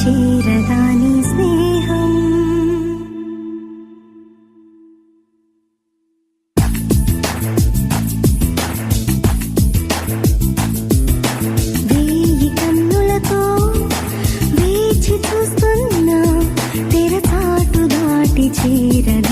చేరదాని స్నేహం. వేయి కన్నులతో వేచి చూస్తున్నా తెరచాటు దాటి చేరదాని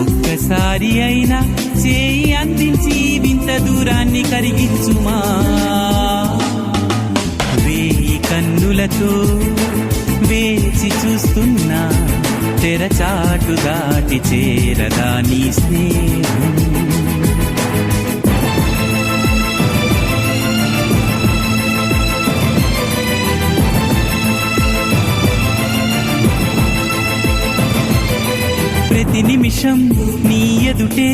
ఒక్కసారి అయినా చేయి అందించి వింత దూరాన్ని కరిగించుమా? వేయి కన్నులతో వేచి చూస్తున్నా. తెరచాటు దాటి చేరదా నీ స్నేహం? ప్రతి నిమిషం నీ ఎదుటే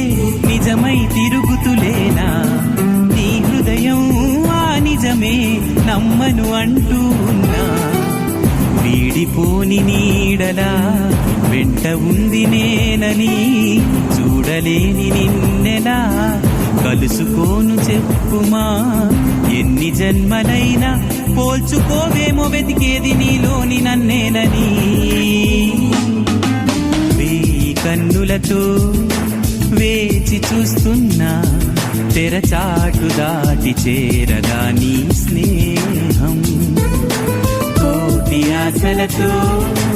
నిజమై తిరుగుతులేనా? నీ హృదయం ఆ నిజమే నమ్మను అంటూ ఉన్నా నీడలా వెంట ఉంది నేనని చూడలేని నిన్నెలా కలుసుకోను చెప్పుమా ఎన్ని జన్మలైనా పోల్చుకోవేమో వెతికేది నీలోని నన్నేనని. వేయి కన్నులతో వేచి చూస్తున్నా తెరచాటు దాటి చేరదా నీ స్నేహం? కోటి